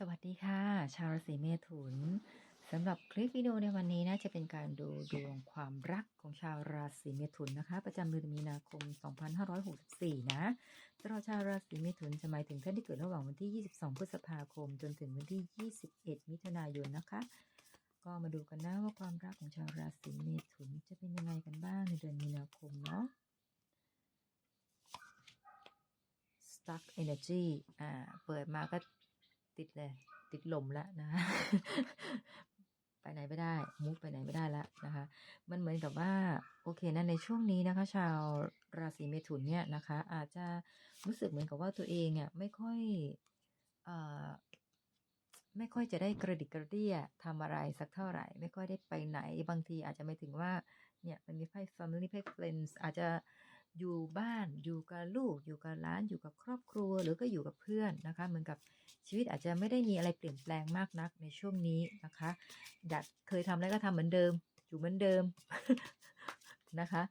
สวัสดีค่ะ ชาวราศีเมถุนสำหรับคลิปวิดีโอในวันนี้นะจะเป็นการดูดวงความรักของชาวราศีเมถุนนะคะ ประจำเดือนมีนาคม 2564 นะสำหรับชาวราศีเมถุนจะหมายถึงท่านที่เกิดระหว่างวันที่ 22 พฤษภาคม จนถึงวันที่ 21 มิถุนายนนะคะ ก็มาดูกันนะว่าความรักของชาวราศีเมถุนจะเป็นยังไงกันบ้างในเดือนมีนาคมเนาะ stuck energy อ่า เปิดมาก็ ติดเลย ติดลมแล้วนะคะไปไหนไม่ได้มุกไปไหนไม่ได้แล้วนะคะ มันเหมือนกับว่า โอเคนะในช่วงนี้นะคะ ชาวราศีเมถุนเนี่ยนะคะ อาจจะรู้สึกเหมือนกับว่าตัวเองอะไม่ค่อยอไม่ค่อยจะได้กระดิกกระเดียทำอะไรสักเท่าไหร่ ไม่ค่อยได้ไปไหน บางทีอาจจะไม่ถึงว่า เนี่ยมันมีไพ่ family ไพ่ friends อาจจะอยู่บ้านอยู่กับลูกอยู่กับหลานอยู่กับครอบครัว หรือก็อยู่กับเพื่อนนะคะ เหมือนกับ ชีวิตอาจจะไม่ได้มีอะไรเปลี่ยนแปลงมากนักในช่วงนี้นะคะอยากเคยทำอะไรก็ทำเหมือนเดิม อยู่เหมือนเดิมนะคะ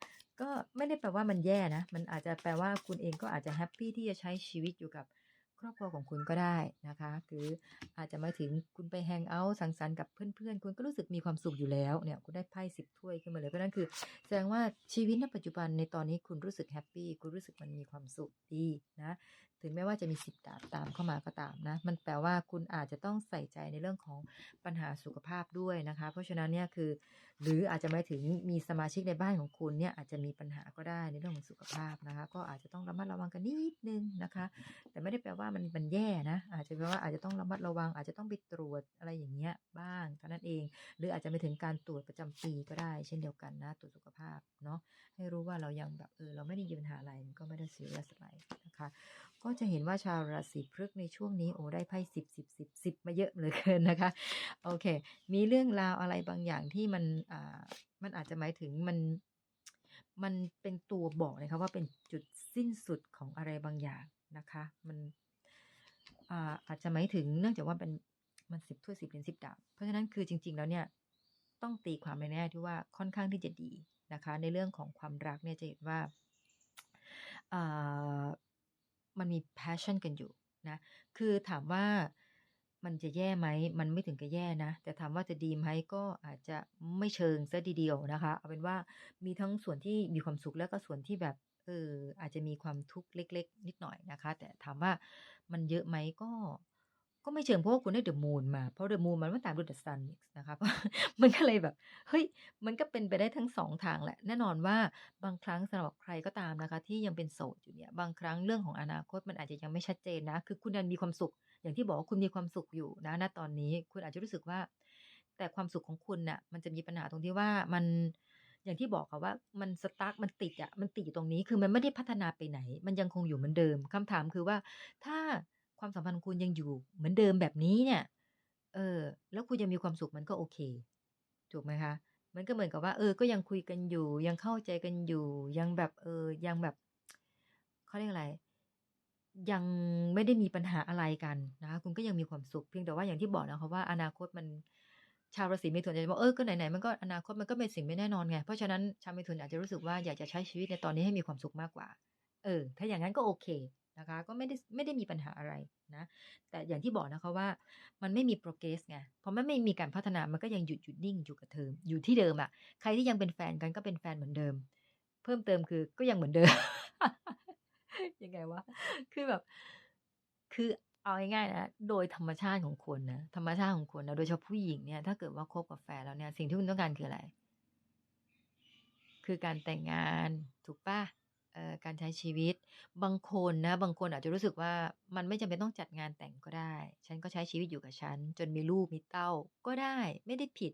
ก็ไม่ได้แปลว่ามันแย่นะ มันอาจจะแปลว่าคุณเองก็อาจจะแฮปปี้ที่จะใช้ชีวิตอยู่กับครอบครัวของคุณก็ได้นะคะหรืออาจจะมาถึงคุณไปแฮงเอาท์สังสรรค์กับเพื่อนๆ คุณก็รู้สึกมีความสุขอยู่แล้วเนี่ยคุณได้ไพ่สิบถ้วยขึ้นมาเลยเพราะนั่นคือแสดงว่าชีวิตณปัจจุบันในตอนนี้คุณรู้สึกแฮปปี้คุณรู้สึกมันมีความสุขดีนะ ถึงแม้ว่าจะมีสิบดาบตามเข้ามาก็ตามนะ มันแปลว่าคุณอาจจะต้องใส่ใจในเรื่องของปัญหาสุขภาพด้วยนะคะ เพราะฉะนั้นเนี่ยคือ หรืออาจจะหมายถึงมีสมาชิกในบ้านของคุณเนี่ยอาจจะมีปัญหาก็ได้ในเรื่องของสุขภาพนะคะ ก็อาจจะต้องระมัดระวังกันนิดนึงนะคะ แต่ไม่ได้แปลว่ามันมันแย่นะ อาจจะแปลว่าอาจจะต้องระมัดระวัง อาจจะต้องไปตรวจอะไรอย่างเงี้ยบ้างเท่านั้นเอง หรืออาจจะไปถึงการตรวจประจำปีก็ได้ เช่นเดียวกันนะตรวจสุขภาพเนาะให้รู้ว่าเรายังแบบเออเราไม่ได้มีปัญหาอะไรก็ไม่ได้เรียสอะไรนะคะก็จะเห็นว่าชาวราศีพฤกษภในช่วงนี้โอ้ได้ไพ่สิบสิบสิบสิบมาเยอะเหลยเกินนะคะ โอเค มีเรื่องราวอะไรบางอย่างที่มันอ่ามันอาจจะหมายถึงมันมันเป็นตัวบอกนะคะว่าเป็นจุดสิ้นสุดของอะไรบางอย่างนะคะ มันอ่าอาจจะหมายถึงเนื่องจากว่าเป็นมันสิบถ้วยสิบเหรียญสิบดาบเพราะฉะนั้นคือจริง ๆ แล้วเนี่ยต้องตีความในแง่ที่ว่าค่อนข้างที่จะดีนะคะ ในเรื่องของความรักเนี่ยจะเห็นว่า มันมี passion กันอยู่นะ คือถามว่ามันจะแย่ไหม มันไม่ถึงกับแย่นะ แต่ถามว่าจะดีไหมก็อาจจะไม่เชิงซะทีเดียวนะคะ เอาเป็นว่ามีทั้งส่วนที่มีความสุขแล้วก็ส่วนที่แบบเอออาจจะมีความทุกข์เล็ก ๆ นิดหน่อยนะคะ แต่ถามว่ามันเยอะไหมก็ ก็ไม่เชิงเพราะว่าคุณได้เดอะมูนมา เพราะเดอะมูนมันไม่ตามดูเดอะซันนะคะมันก็เลยแบบ เฮ้ย มันก็เป็นไปได้ทั้งสองทางแหละ แน่นอนว่าบางครั้งสำหรับใครก็ตามนะคะ ที่ยังเป็นโสดอยู่เนี่ย บางครั้งเรื่องของอนาคตมันอาจจะยังไม่ชัดเจนนะ คือคุณยังมีความสุข อย่างที่บอกว่าคุณมีความสุขอยู่นะ ณ ตอนนี้ คุณอาจจะรู้สึกว่า แต่ความสุขของคุณน่ะ มันจะมีปัญหาตรงที่ว่ามัน อย่างที่บอกค่ะว่า มัน stuck มันติดอะมันติดอยู่ตรงนี้ คือมันไม่ได้พัฒนาไปไหน มันยังคงอยู่เหมือนเดิมคำถามคือว่า ถ้า ความสัมพันธ์คุณยังอยู่เหมือนเดิมแบบนี้เนี่ย เออ แล้วคุณยังมีความสุขมันก็โอเค ถูกไหมคะ มันก็เหมือนกับว่า เออ ก็ยังคุยกันอยู่ ยังเข้าใจกันอยู่ ยังแบบ เออ ยังแบบเขาเรียกอะไร ยังไม่ได้มีปัญหาอะไรกันนะคะ คุณก็ยังมีความสุข เพียงแต่ว่าอย่างที่บอกนะคะว่า อนาคตมันชาวราศีเมถุนอาจจะบอกเออก็ไหนๆมันก็อนาคตมันก็เป็นสิ่งไม่แน่นอนไง เพราะฉะนั้นชาวเมถุนอาจจะรู้สึกว่าอยากจะใช้ชีวิตในตอนนี้ให้มีความสุขมากกว่า เออ ถ้าอย่างงั้นก็โอเค นะคะ ก็ไม่ได้ไม่ได้มีปัญหาอะไรนะ แต่อย่างที่บอกนะคะว่ามันไม่มี progress ไงพอมันไม่มีการพัฒนามันก็ยังหยุดหยุดนิ่งอยู่กับเดิมอยู่ที่เดิมอะใครที่ยังเป็นแฟนกันก็เป็นแฟนเหมือนเดิม เพิ่มเติมคือก็ยังเหมือนเดิมยังไงวะคือแบบ คือเอาง่ายๆนะโดยธรรมชาติของคนนะธรรมชาติของคนนะโดยเฉพาะผู้หญิงเนี่ยถ้าเกิดว่าคบกับแฟนแล้วเนี่ยสิ่งที่คุณต้องการคืออะไร คือการแต่งงานถูกปล่า?เอ่อ การใช้ชีวิต บางคนนะ บางคนอาจจะรู้สึกว่ามันไม่จำเป็นต้องจัดงานแต่งก็ได้ ฉันก็ใช้ชีวิตอยู่กับฉัน จนมีลูกมีเต้าก็ได้ไม่ได้ผิด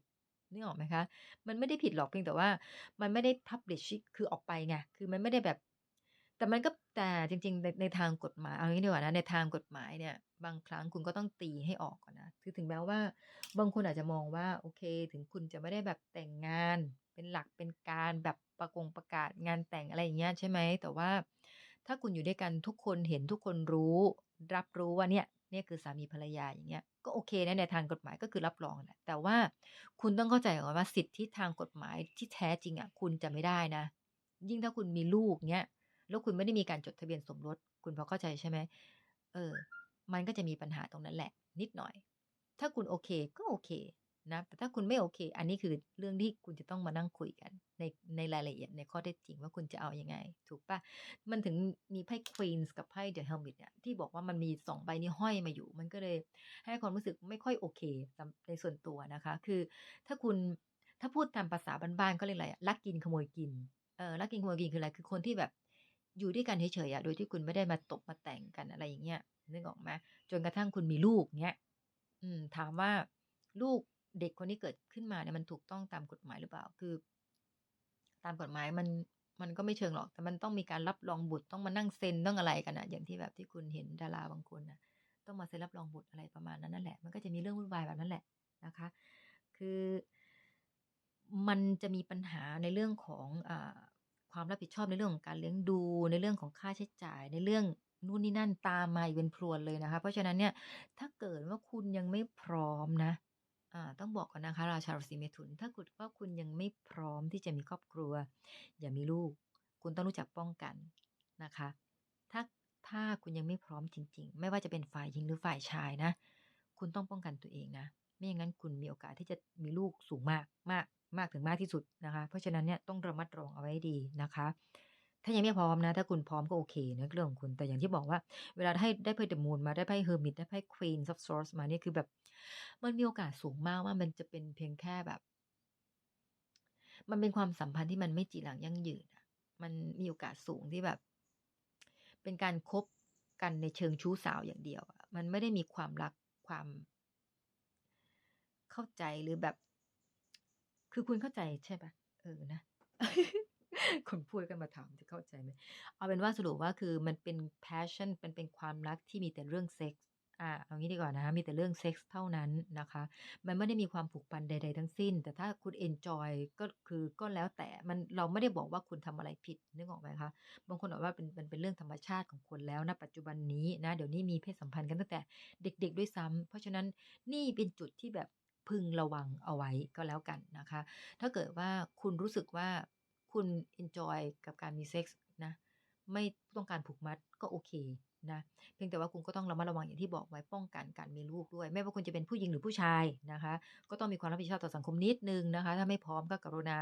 นึกออกไหมคะ มันไม่ได้ผิดหรอกเพียงแต่ว่า มันไม่ได้ publish คือออกไปไงคือมันไม่ได้แบบ แต่มันก็แต่จริงๆในในทางกฎหมายเอางี้ดีกว่านะในทางกฎหมายเนี่ย บางครั้งคุณก็ต้องตีให้ออกก่อนนะคือถึงแม้ว่า บางคนอาจจะมองว่า โอเค ถึงคุณจะไม่ได้แบบแต่งงาน เป็นหลักเป็นการแบบ ประกงประกาศงานแต่งอะไรอย่างเงี้ยใช่ไหม แต่ว่าถ้าคุณอยู่ด้วยกันทุกคนเห็นทุกคนรู้ รับรู้ว่าเนี่ยเนี่ยคือสามีภรรยาอย่างเงี้ยก็โอเคนะในทางกฎหมายก็คือรับรองแหละแต่ว่าคุณต้องเข้าใจก่อนว่าสิทธิทางกฎหมายที่แท้จริงอะคุณจะไม่ได้นะ ยิ่งถ้าคุณมีลูกเงี้ยแล้วคุณไม่ได้มีการจดทะเบียนสมรส คุณพอเข้าใจใช่ไหมเออ มันก็จะมีปัญหาตรงนั้นแหละ นิดหน่อย ถ้าคุณโอเคก็โอเค นะแต่ถ้าคุณไม่โอเค อันนี้คือเรื่องที่คุณจะต้องมานั่งคุยกัน ในในรายละเอียดในข้อเท็จจริงว่าคุณจะเอาอยัางไง ถูกปะมันถึงมีไพ่ Queens กับไพ่ The Hermit เนี่ยที่บอกว่ามันมีสองใบนี้ห้อยมาอยู่ มันก็เลยให้ความรู้สึกไม่ค่อยโอเคในส่วนตัวนะคะ คือถ้าคุณถ้าพูดตามภาษาบ้านๆก็เรียกอะไรลักกินขโมยกินเออลักกินขโมยกินคืออะไรคือคนที่แบบอยู่ด้วยกันเฉยๆอะโดยที่คุณไม่ได้มาตบมาแต่งกันอะไรอย่างเงี้ยนึกออกไหมจนกระทั่งคุณมีลูกเงี้ยอืมถามว่าลูก เด็กคนที่เกิดขึ้นมาเนี่ยมันถูกต้องตามกฎหมายหรือเปล่า คือ ตามกฎหมายมันมันก็ไม่เชิงหรอก แต่มันต้องมีการรับรองบุตรต้องมานั่งเซ็นต้องอะไรกันอะอย่างที่แบบที่คุณเห็นดาราบางคนนะต้องมาเซ็นรับรองบุตรอะไรประมาณนั้นนั่นแหละ มันก็จะมีเรื่องวุ่นวายแบบนั้นแหละนะคะ คือมันจะมีปัญหาในเรื่องของอความรับผิดชอบในเรื่องของการเลี้ยงดูในเรื่องของค่าใช้จ่ายในเรื่องนู่นนี่นั่นตามมาอีกเป็นพรวนเลยนะคะ เพราะฉะนั้นเนี่ยถ้าเกิดว่าคุณยังไม่พร้อมนะ ต้องบอกก่อนนะคะ ราชาราศีเมถุน ถ้าเกิดว่าคุณยังไม่พร้อมที่จะมีครอบครัว อย่ามีลูก คุณต้องรู้จักป้องกันนะคะ ถ้าถ้าคุณยังไม่พร้อมจริง ๆ ไม่ว่าจะเป็นฝ่ายหญิงหรือฝ่ายชายนะ คุณต้องป้องกันตัวเองนะ ไม่อย่างนั้นคุณมีโอกาสที่จะมีลูกสูงมากมากมากถึงมากที่สุดนะคะ เพราะฉะนั้นเนี่ยต้องระมัดระวังเอาไว้ดีนะคะ ถ้ายังไม่พร้อมนะ ถ้าคุณพร้อมก็โอเคนะเรื่องของคุณ แต่อย่างที่บอกว่า เวลาให้ได้ไพ่เดอะมูนมาได้ไพ่เฮอร์มิตได้ไพ่ควีนซับซอร์สมาเนี่ยคือแบบ มันมีโอกาสสูงมากว่ามันจะเป็นเพียงแค่แบบ มันเป็นความสัมพันธ์ที่มันไม่จีรังยั่งยืนอะมันมีโอกาสสูงที่แบบ เป็นการคบกันในเชิงชู้สาวอย่างเดียวอะมันไม่ได้มีความรักความเข้าใจหรือแบบ คือคุณเข้าใจใช่ปะเออนะคนพูดกันมาถามจะเข้าใจไหม เอาเป็นว่าสรุปว่าคือมันเป็น passion มันเป็นความรักที่มีแต่เรื่องเซ็กส์ อ่าเอางี้ดีกว่านะคะมีแต่เรื่องเซ็กส์เท่านั้นนะคะ มันไม่ได้มีความผูกพันใด ๆ ทั้งสิ้น แต่ถ้าคุณ enjoy ก็คือก็แล้วแต่มันเราไม่ได้บอกว่าคุณทำอะไรผิดนึกออกไหมคะบางคนบอกว่าเป็นมันเป็นเรื่องธรรมชาติของคนแล้วนะปัจจุบันนี้นะเดี๋ยวนี้มีเพศสัมพันธ์กันตั้งแต่เด็ก ๆ ด้วยซ้ำเพราะฉะนั้นนี่เป็นจุดที่แบบพึงระวังเอาไว้ก็แล้วกันนะคะ ถ้าเกิดว่าคุณรู้สึกว่าคุณ enjoy กับการมีเซ็กส์นะไม่ต้องการผูกมัดก็โอเค นะเพียงแต่ว่าคุณก็ต้องระมัดระวังอย่างที่บอกไว้ป้องกันการมีลูกด้วย ไม่ว่าคุณจะเป็นผู้หญิงหรือผู้ชายนะคะ ก็ต้องมีความรับผิดชอบต่อสังคมนิดนึงนะคะ ถ้าไม่พร้อมก็กรุณา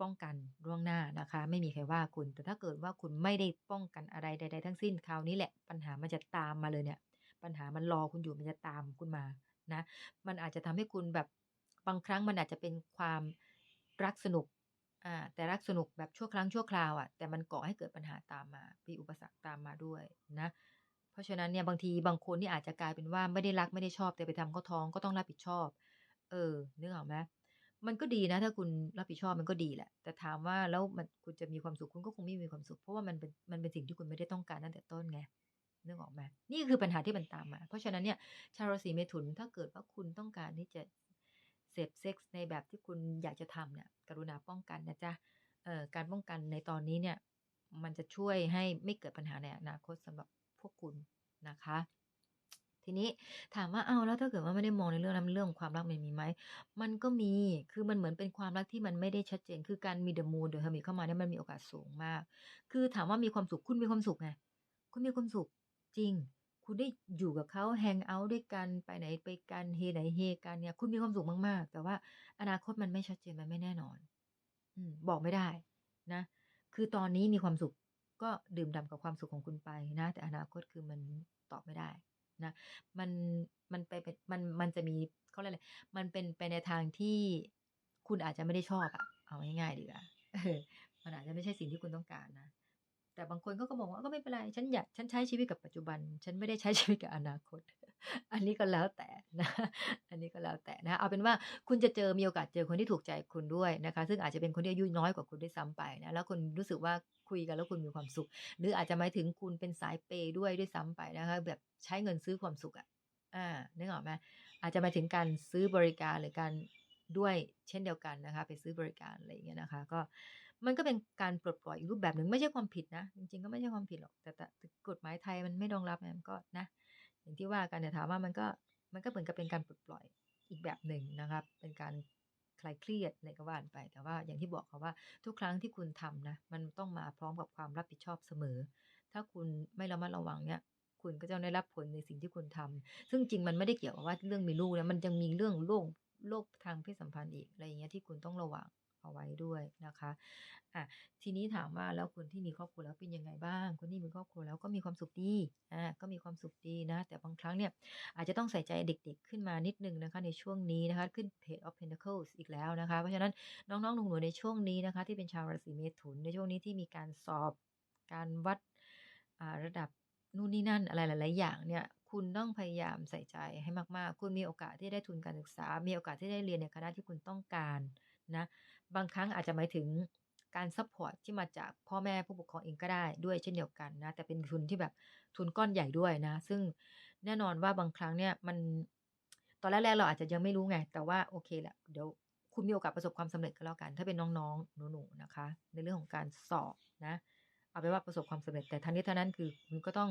ป้องกันล่วงหน้านะคะ ไม่มีใครว่าคุณ แต่ถ้าเกิดว่าคุณไม่ได้ป้องกันอะไรใด ๆ ทั้งสิ้นคราวนี้แหละ ปัญหามันจะตามมาเลยเนี่ย ปัญหามันรอคุณอยู่มันจะตามคุณมานะ มันอาจจะทำให้คุณแบบบางครั้งมันอาจจะเป็นความรักสนุก อ่าแต่รักสนุกแบบชั่วครั้งชั่วคราวอะ่ะแต่มันก่อให้เกิดปัญหาตามมามีอุปสรรคตามมาด้วยนะเพราะฉะนั้นเนี่ยบางทีบางคนนี่อาจจะกลายเป็นว่าไม่ได้รักไม่ได้ชอบ แต่ไปทำเขาท้องก็ต้องรับผิดชอบ เออนึกออกไหมมันก็ดีนะ ถ้าคุณรับผิดชอบมันก็ดีแหละ แต่ถามว่าแล้วมันคุณจะมีความสุขคุณก็คงไม่มีความสุข เพราะว่ามันเป็นมันเป็นสิ่งที่คุณไม่ได้ต้องการตั้งแต่ต้นไงนึกออกไหมนี่คือปัญหาที่มันตามมา เพราะฉะนั้นเนี่ยชาวราศีเมถุนถ้าเกิดว่าคุณต้องการที่จะ เสพเซ็กส์ในแบบที่คุณอยากจะทำเนี่ย กรุณาป้องกันนะจ๊ะเอ่อการป้องกันในตอนนี้เนี่ย มันจะช่วยให้ไม่เกิดปัญหาในอนาคตสำหรับพวกคุณนะคะ ทีนี้ถามว่าเอาแล้วถ้าเกิดว่าไม่ได้มองในเรื่องนั้นเรื่องความรักมันมีไหมมันก็มีคือมันเหมือนเป็นความรักที่มันไม่ได้ชัดเจน คือการมีเดอะมูนเดอะเฮอมิเข้ามาเนี่ยมันมีโอกาสสูงมาก คือถามว่ามีความสุขคุณมีความสุขไงคุณมีความสุขจริง คุณได้อยู่กับเขาแฮงเอาท์ด้วยกันไปไหนไปกันเฮไหนเฮกันเนี่ย คุณมีความสุขมากๆ แต่ว่าอนาคตมันไม่ชัดเจนมันไม่แน่นอน อืม บอกไม่ได้นะ คือตอนนี้มีความสุขก็ดื่มด่ำกับความสุขของคุณไปนะ แต่อนาคตคือมันตอบไม่ได้นะ มันมันไปเป็นมันมันจะมีเขาเรียกอะไรมันเป็นไปในทางที่คุณอาจจะไม่ได้ชอบอะเอาง่ายๆดีกว่ามันอาจจะไม่ใช่สิ่งที่คุณต้องการนะ แต่บางคนเขาก็บอกว่าก็ไม่เป็นไร ฉันอยากฉันใช้ชีวิตกับปัจจุบัน ฉันไม่ได้ใช้ชีวิตกับอนาคต อันนี้ก็แล้วแต่นะอันนี้ก็แล้วแต่นะ เอาเป็นว่าคุณจะเจอมีโอกาสเจอคนที่ถูกใจคุณด้วยนะคะ ซึ่งอาจจะเป็นคนที่อายุน้อยกว่าคุณด้วยซ้ำไปนะแล้วคุณรู้สึกว่าคุยกันแล้วคุณมีความสุข หรืออาจจะหมายถึงคุณเป็นสายเปย์ด้วยด้วยซ้ำไปนะคะแบบใช้เงินซื้อความสุขอะอ่านึกออกไหมอาจจะหมายถึงการซื้อบริการหรือการด้วยเช่นเดียวกันนะคะ ไปซื้อบริการอะไรอย่างเงี้ยนะคะ ก็ มันก็เป็นการปลดปล่อยอีกรูปแบบหนึ่งไม่ใช่ความผิดนะ จริงๆก็ไม่ใช่ความผิดหรอก แต่แต่กฎหมายไทยมันไม่รองรับมันก็นะ อย่างที่ว่ากันเนี่ถามว่ามันก็มันก็เหมือนกับเป็นการปลดปล่อยอีกแบบหนึ่งนะครับ เป็นการคลายเครียดอะไรก็ว่าไป แต่ว่าอย่างที่บอกเขาว่าทุกครั้งที่คุณทำนะ มันต้องมาพร้อมกับความรับผิดชอบเสมอ ถ้าคุณไม่ระมัดระวังเนี่ย คุณก็จะได้รับผลในสิ่งที่คุณทำซึ่งจริงมันไม่ได้เกี่ยวกับว่าเรื่องมีลูกนะมันยังมีเรื่องโรคโรคทางเพศสัมพันธ์อีกอะไรอย่างเงี้ยที่คุณต้องระวัง เอาไว้ด้วยนะคะอะทีนี้ถามว่าแล้วคนที่มีครอบครัวแล้วเป็นยังไงบ้าง คนที่มีครอบครัวแล้วก็มีความสุขดีอ่าก็มีความสุขดีนะ แต่บางครั้งเนี่ยอาจจะต้องใส่ใจเด็กๆขึ้นมานิดนึงนะคะในช่วงนี้นะคะขึ้น Page of Pentacles อีกแล้วนะคะ เพราะฉะนั้นน้องๆหนูๆในช่วงนี้นะคะ ที่เป็นชาวราศีเมถุนในช่วงนี้ที่มีการสอบการวัดระดับนู่นนี่นั่นอะไรหลาย ๆ อย่างเนี่ยคุณต้องพยายามใส่ใจให้มาก ๆ คุณมีโอกาสที่ได้ทุนการศึกษา มีโอกาสที่ได้เรียนในคณะที่คุณต้องการนะ บางครั้งอาจจะหมายถึงการซัพพอร์ตที่มาจากพ่อแม่ผู้ปกครองเองก็ได้ด้วยเช่นเดียวกันนะ แต่เป็นทุนที่แบบทุนก้อนใหญ่ด้วยนะ ซึ่งแน่นอนว่าบางครั้งเนี่ยมันตอนแรกๆเราอาจจะยังไม่รู้ไง แต่ว่าโอเคแหละเดี๋ยวคุณมีโอกาสประสบความสำเร็จก็แล้วกัน ถ้าเป็นน้องๆหนูๆนะคะ ในเรื่องของการสอบนะ เอาไปว่าประสบความสำเร็จแต่ทั้งนี้ทั้งนั้นคือคุณก็ต้อง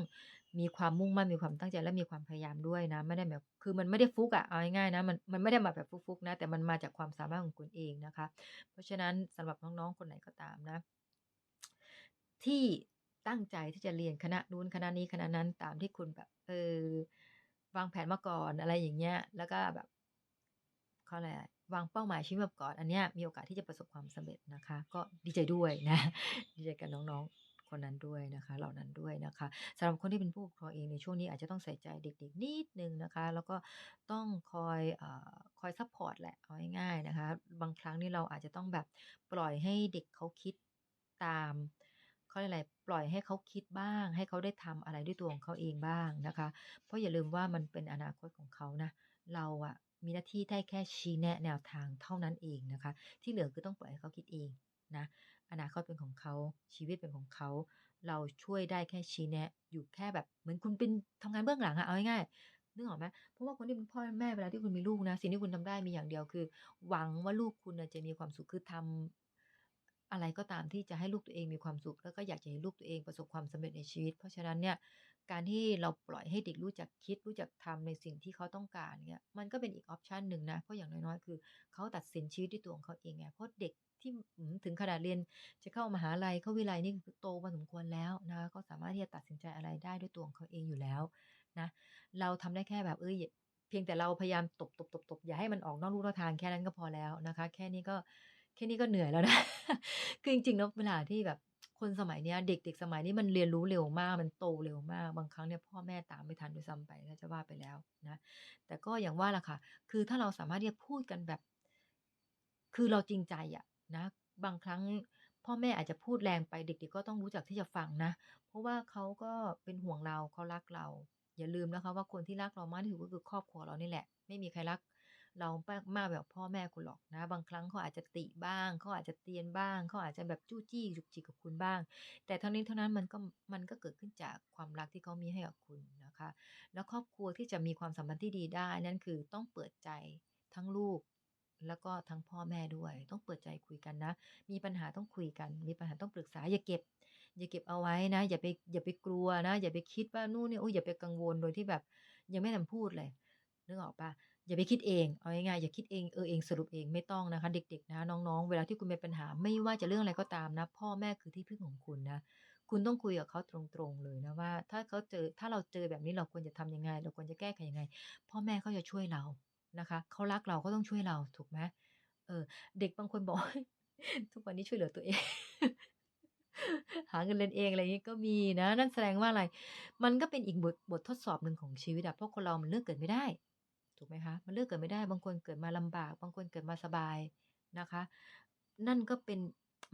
มีความมุ่งมั่นมีความตั้งใจและมีความพยายามด้วยนะ ไม่ได้แบบคือมันไม่ได้ฟุกอะเอาง่ายๆนะมันมันไม่ได้มาแบบฟุกๆนะ แต่มันมาจากความสามารถของคุณเองนะคะ เพราะฉะนั้นสำหรับน้องๆคนไหนก็ตามนะ ที่ตั้งใจที่จะเรียนคณะนู้นคณะนี้คณะนั้นตามที่คุณแบบเออวางแผนมาก่อนอะไรอย่างเงี้ย แล้วก็แบบเขาอะไรวางเป้าหมายชีวิตมาก่อน อันเนี้ยมีโอกาสที่จะประสบความสำเร็จนะคะ ก็ดีใจด้วยนะ ดีใจกับน้องๆ คนนั้นด้วยนะคะ เหล่านั้นด้วยนะคะสำหรับคนที่เป็นผู้ปกครองเองในช่วงนี้อาจจะต้องใส่ใจเด็ก ๆ นิดนึงนะคะ แล้วก็ต้องคอยอคอยซัพพอร์ตแหละเอาง่ายๆนะคะ บางครั้งนี่เราอาจจะต้องแบบปล่อยให้เด็กเขาคิดตามเขาเรียกอะไรปล่อยให้เขาคิดบ้าง ให้เขาได้ทำอะไรด้วยตัวของเขาเองบ้างนะคะ เพราะอย่าลืมว่ามันเป็นอนาคตของเขานะ เราอะมีหน้าที่ได้แค่ชี้แนะแนวทางเท่านั้นเองนะคะ ที่เหลือคือต้องปล่อยให้เขาคิดเองนะ อนาคตเป็นของเขา ชีวิตเป็นของเขา เราช่วยได้แค่ชี้แนะ อยู่แค่แบบเหมือนคุณเป็นทำงานเบื้องหลังอะเอาง่ายๆนึกออกไหมเพราะว่าคนที่เป็นพ่อแม่เวลาที่คุณมีลูกนะ สิ่งที่คุณทำได้มีอย่างเดียวคือ หวังว่าลูกคุณจะมีความสุขคือทำอะไรก็ตามที่จะให้ลูกตัวเองมีความสุข แล้วก็อยากจะให้ลูกตัวเองประสบความสำเร็จในชีวิต เพราะฉะนั้นเนี่ย การที่เราปล่อยให้เด็กรู้จักคิดรู้จักทำในสิ่งที่เขาต้องการเนี่ยมันก็เป็นอีกออปชันหนึ่งนะเพราะอย่างน้อยๆคือเขาตัดสินชีวิตด้วยตัวของเขาเองไงเพราะเด็กที่ถึงขนาดเรียนจะเข้ามหาลัยเข้าวิไลนี่คือโตพอสมควรแล้วนะคะก็สามารถที่จะตัดสินใจอะไรได้ด้วยตัวของเขาเองอยู่แล้วนะเราทำได้แค่แบบเอ้ยเพียงแต่เราพยายามตบตบตบตบอย่าให้มันออกนอกลู่นอกทางแค่นั้นก็พอแล้วนะคะ แค่นี้ก็แค่นี้ก็เหนื่อยแล้วนะ คือจริงๆแล้วเวลาที่แบบ คนสมัยเนี้ยเด็กๆสมัยนี้มันเรียนรู้เร็วมากมันโตเร็วมาก บางครั้งเนี่ยพ่อแม่ตามไม่ทันด้วยซ้ำไปถ้าจะว่าไปแล้วนะแต่ก็อย่างว่าล่ะค่ะ คือถ้าเราสามารถที่จะพูดกันแบบ คือเราจริงใจอะนะบางครั้งพ่อแม่อาจจะพูดแรงไปเด็ก ๆ ก็ต้องรู้จักที่จะฟังนะ เพราะว่าเขาก็เป็นห่วงเราเขารักเรา อย่าลืมนะคะว่าคนที่รักเรามากที่สุดก็คือครอบครัวเรานี่แหละ ไม่มีใครรัก เรามากมาแบบพ่อแม่คุณหรอกนะ บางครั้งเขาอาจจะติบ้างเขาอาจจะเตียนบ้างเขาอาจจะแบบจู้จี้จุกจิกกับคุณบ้าง แต่ทั้งนี้เทั้งนั้นมันก็มันก็เกิดขึ้นจากความรักที่เขามีให้กับคุณนะคะ แล้วครอบครัวที่จะมีความสัมพันธ์ที่ดีได้นั่นคือต้องเปิดใจทั้งลูกแล้วก็ทั้งพ่อแม่ด้วย ต้องเปิดใจคุยกันนะ มีปัญหาต้องคุยกัน มีปัญหาต้องปรึกษาอย่าเก็บ อย่าเก็บเอาไว้นะ อย่าไปอย่าไปกลัวนะ อย่าไปคิดว่านู่นนี่โอ้ยอย่าไปกังวลโดยที่แบบ ยังไม่ทันพูดเลยนึกออกปะ อย่าไปคิดเองเอาง่ายๆอย่าคิดเองเออเองสรุปเองไม่ต้องนะคะ เด็ก ๆ นะ น้องๆ เวลาที่คุณมีปัญหาไม่ว่าจะเรื่องอะไรก็ตามนะ พ่อแม่คือที่พึ่งของคุณนะ คุณต้องคุยกับเขาตรงๆเลยนะว่า ถ้าเขาเจอถ้าเราเจอแบบนี้เราควรจะทำยังไง เราควรจะแก้ไขยังไง พ่อแม่เขาจะช่วยเรานะคะเขารักเราก็ต้องช่วยเราถูกไหมเออ เด็กบางคนบอก ทุกวันนี้ช่วยเหลือตัวเองหาเงินเรียนเองอะไรอย่างนี้ก็มีนะ นั่นแสดงว่าอะไร มันก็เป็นอีกบทบททดสอบหนึ่งของชีวิตอะเพราะคนเรามันเลือกเกิดไม่ได้ ถูกไหมคะมันเลือกเกิดไม่ได้บางคนเกิดมาลำบาก บางคนเกิดมาสบายนะคะ นั่นก็เป็น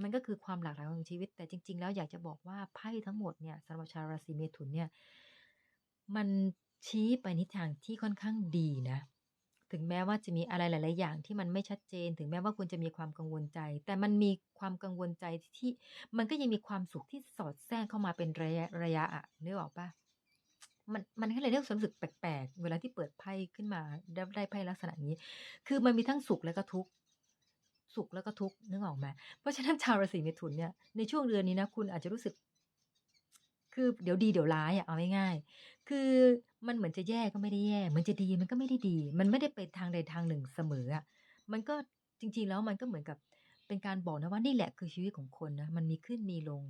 มันก็คือความหลากหลายของชีวิต แต่จริง ๆ แล้วอยากจะบอกว่าไพ่ทั้งหมดเนี่ยสำหรับชาวราศีเมถุนเนี่ยมันชี้ไปในทางที่ค่อนข้างดีนะ ถึงแม้ว่าจะมีอะไรหลาย ๆ อย่างที่มันไม่ชัดเจน ถึงแม้ว่าคุณจะมีความกังวลใจ แต่มันมีความกังวลใจที่มันก็ยังมีความสุขที่สอดแทรกเข้ามาเป็นระยะระยะอะนึกออกปะ มันมันก็เลยเรียกรู้สึกแปลกๆ เวลาที่เปิดไพ่ขึ้นมาได้ได้ไพ่ลักษณะนี้ คือมันมีทั้งสุขและก็ทุกข์สุขแล้วก็ทุกข์นึกออกไหมเพราะฉะนั้นชาวราศีเมถุนเนี่ยในช่วงเดือนนี้นะคุณอาจจะรู้สึก คือเดี๋ยวดีเดี๋ยวร้ายอะเอาง่ายๆคือมันเหมือนจะแย่ก็ไม่ได้แย่เหมือนจะดีมันก็ไม่ได้ดี มันไม่ได้ไปทางใดทางหนึ่งเสมออะมันก็จริง ๆ แล้วมันก็เหมือนกับเป็นการบอกนะว่านี่แหละคือชีวิตของคนนะมันมีขึ้นมีลง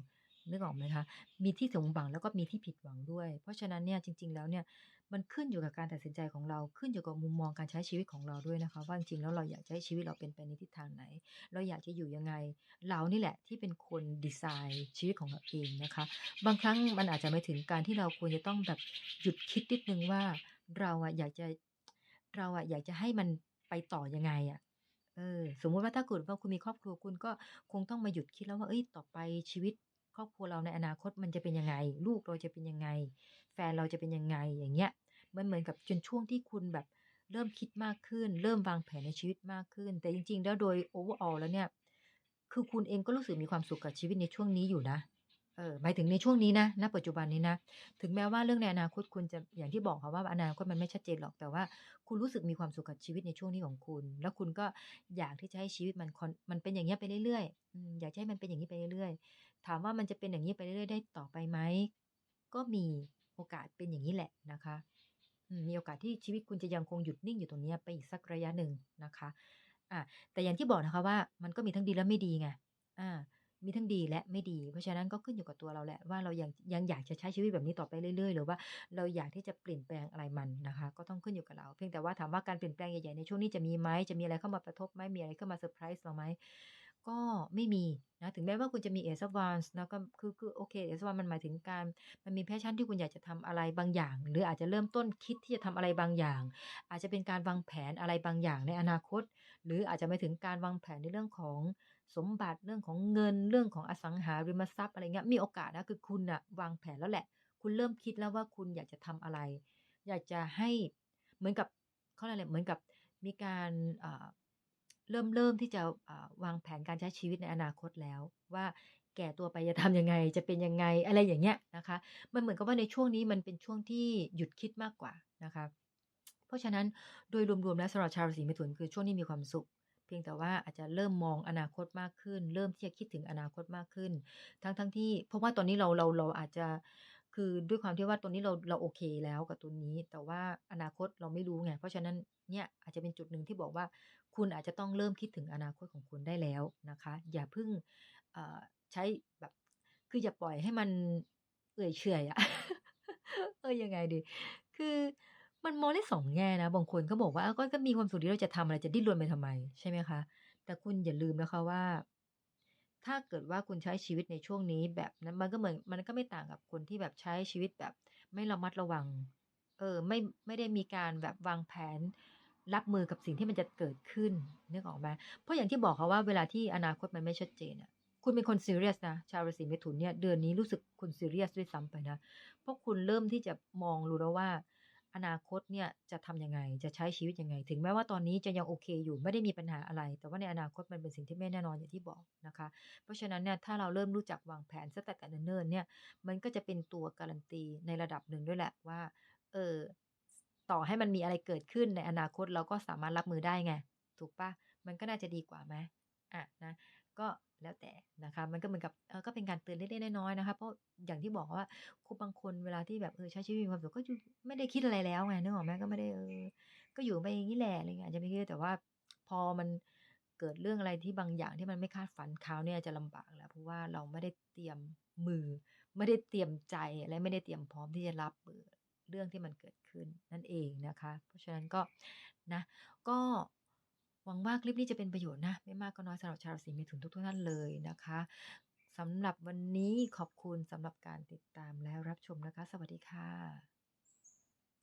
นึกออกไหมคะ มีที่สมหวังแล้วก็มีที่ผิดหวังด้วย เพราะฉะนั้นเนี่ยจริง ๆ แล้วเนี่ยมันขึ้นอยู่กับการตัดสินใจของเรา ขึ้นอยู่กับมุมมองการใช้ชีวิตของเราด้วยนะคะ ว่าจริงๆแล้วเราอยากจะให้ชีวิตเราเป็นไปในทิศทางไหน เราอยากจะอยู่ยังไง เรานี่แหละที่เป็นคนดีไซน์ชีวิตของเราเองนะคะ บางครั้งมันอาจจะหมายถึงการที่เราควรจะต้องแบบหยุดคิดนิดนึงว่าเราอะอยากจะเราอะอยากจะให้มันไปต่อยังไงอะเออสมมุติว่าถ้าเกิดว่าคุณมีครอบครัวคุณก็คงต้องมาหยุดคิดแล้วว่าเฮ้ยต่อไปชีวิต รอบครัวเราในอนาคตมันจะเป็นยังไง ลูกเราจะเป็นยังไง แฟนเราจะเป็นยังไงอย่างเงี้ยมันเหมือนกับจนช่วงที่คุณแบบเริ่มคิดมากขึ้น เริ่มวางแผนในชีวิตมากขึ้น แต่จริง ๆ แล้วโดย overall แล้วเนี่ย คือคุณเองก็รู้สึกมีความสุขกับชีวิตในช่วงนี้อยู่นะเออหมายถึงในช่วงนี้นะณปัจจุบันนี้นะ ถึงแม้ว่าเรื่องในอนาคตคุณจะอย่างที่บอกค่ะว่าอนาคตมันไม่ชัดเจนหรอกแต่ว่า คุณรู้สึกมีความสุขกับชีวิตในช่วงนี้ของคุณ แล้วคุณก็อยากที่จะให้ชีวิตมันมันเป็นอย่างเงี้ยไปเรื่อยๆอยากให้มันเป็นอย่างงี้ไปเรื่อย ถามว่ามันจะเป็นอย่างงี้ไปเรื่อยๆได้ต่อไปไหมก็มีโอกาสเป็นอย่างงี้แหละนะคะมีโอกาสที่ชีวิตคุณจะยังคงหยุดนิ่งอยู่ตรงนี้ไปอีกสักระยะหนึ่งนะคะอ่าแต่อย่างที่บอกนะคะว่ามันก็มีทั้งดีและไม่ดีไงอ่ามีทั้งดีและไม่ดี เพราะฉะนั้นก็ขึ้นอยู่กับตัวเราแหละว่าเรายังยังอยากจะใช้ชีวิตแบบนี้ต่อไปเรื่อยๆ หรือว่าเราอยากที่จะเปลี่ยนแปลงอะไรมันนะคะ ก็ต้องขึ้นอยู่กับเรา เพียงแต่ว่าถามว่าการเปลี่ยนแปลงใหญ่ๆในช่วงนี้จะมีไหมจะมีอะไรเข้ามากระทบไหมมีอะไรเข้ามาเซอร์ไพรส์เราไหม ก็ไม่มีนะถึงแม้ว่าคุณจะมี Ace of Wands นะก็คือคือโอเค Ace of Wands มันหมายถึงการมันมี passion ที่คุณอยากจะทำอะไรบางอย่าง หรืออาจจะเริ่มต้นคิดที่จะทำอะไรบางอย่าง อาจจะเป็นการวางแผนอะไรบางอย่างในอนาคต หรืออาจจะหมายถึงการวางแผนในเรื่องของสมบัติเรื่องของเงินเรื่องของอสังหาริมทรัพย์อะไรเงี้ยมีโอกาสนะคือคุณน่ะวางแผนแล้วแหละ คุณเริ่มคิดแล้วว่าคุณอยากจะทำอะไร อยากจะให้เหมือนกับเขาเรียกอะไรเหมือนกับมีการอ่า เริ่มเริ่มที่จะวางแผนการใช้ชีวิตในอนาคตแล้ว ว่าแก่ตัวไปจะทำยังไง จะเป็นยังไงอะไรอย่างเงี้ยนะคะ มันเหมือนกับว่าในช่วงนี้มันเป็นช่วงที่หยุดคิดมากกว่านะคะ เพราะฉะนั้นโดยรวมๆแล้วสำหรับชาวราศีเมถุนคือช่วงนี้มีความสุขเพียงแต่ว่าอาจจะเริ่มมองอนาคตมากขึ้น เริ่มที่จะคิดถึงอนาคตมากขึ้น ทั้งๆที่เพราะว่าตอนนี้เราเราเราอาจจะ คือด้วยความที่ว่าตอนนี้เราเราโอเคแล้วกับตรงนี้ แต่ว่าอนาคตเราไม่รู้ไง เพราะฉะนั้นเนี่ยอาจจะเป็นจุดหนึ่งที่บอกว่า คุณอาจจะต้องเริ่มคิดถึงอนาคตของคุณได้แล้วนะคะ อย่าเพิ่งใช้แบบคืออย่าปล่อยให้มันเอื่อยเฉยอะเออยังไงดี คือมันมองได้สองแง่นะบางคนก็บอกว่า"ก็ก็มีความสุขดีแล้วจะทำอะไรจะดิ้นรนไปทำไม?"ใช่ไหมคะ แต่คุณอย่าลืมนะคะว่า ถ้าเกิดว่าคุณใช้ชีวิตในช่วงนี้แบบนั้นมันก็เหมือนมันก็ไม่ต่างกับคนที่แบบใช้ชีวิตแบบ ไม่ระมัดระวัง เออไม่ไม่ได้มีการแบบวางแผน รับมือกับสิ่งที่มันจะเกิดขึ้นนึกออกไหมเพราะอย่างที่บอกค่ะว่าเวลาที่อนาคตมันไม่ชัดเจนอะคุณเป็นคนซีเรียสนะ ชาวราศีเมถุนเนี่ยเดือนนี้รู้สึกคุณซีเรียสด้วยซ้ำไปนะ เพราะคุณเริ่มที่จะมองรู้แล้วว่า อนาคตเนี่ยจะทำยังไงจะใช้ชีวิตยังไง ถึงแม้ว่าตอนนี้จะยังโอเคอยู่ไม่ได้มีปัญหาอะไร แต่ว่าในอนาคตมันเป็นสิ่งที่ไม่แน่นอนอย่างที่บอกนะคะ เพราะฉะนั้นเนี่ยถ้าเราเริ่มรู้จักวางแผนตั้งแต่เนิ่นๆเนี่ยมันก็จะเป็นตัวการันตีในระดับหนึ่งด้วยแหละว่าเออต่อให้มันมีอะไรเกิดขึ้นในอนาคตเราก็สามารถรับมือได้ไง ถูกปล่ามันก็น่าจะดีกว่าไหมอานะก็ แล้วแต่นะคะมันก็เหมือนกับก็เป็นการเตือนเล็กๆน้อยๆนะคะเพราะอย่างที่บอกว่าคนบางคนเวลาที่แบบเออใช้ชีวิตมีความสุขก็ไม่ได้คิดอะไรแล้วไงนึกออกไหมก็ไม่ได้เออก็อยู่ไปอย่างงี้แหละอะไรเงี้ยจะไม่คิดแต่ว่าพอมันเกิดเรื่องอะไรที่บางอย่างที่มันไม่คาดฝันคราวเนี้ยจะลำบากแล้วเพราะว่าเราไม่ได้เตรียมมือ ไม่ได้เตรียมใจและไม่ได้เตรียมพร้อมที่จะรับมือเรื่องที่มันเกิดขึ้นนั่นเองนะคะ เพราะฉะนั้นก็นะก็ วังว่าคลิปนี้จะเป็นประโยชน์นะ ไม่มากก็น้อยสำหรับชาวราศีเมถุนทุกท่านเลยนะคะสำหรับวันนี้ขอบคุณสำหรับการติดตามและรับชมนะคะ สวัสดีค่ะ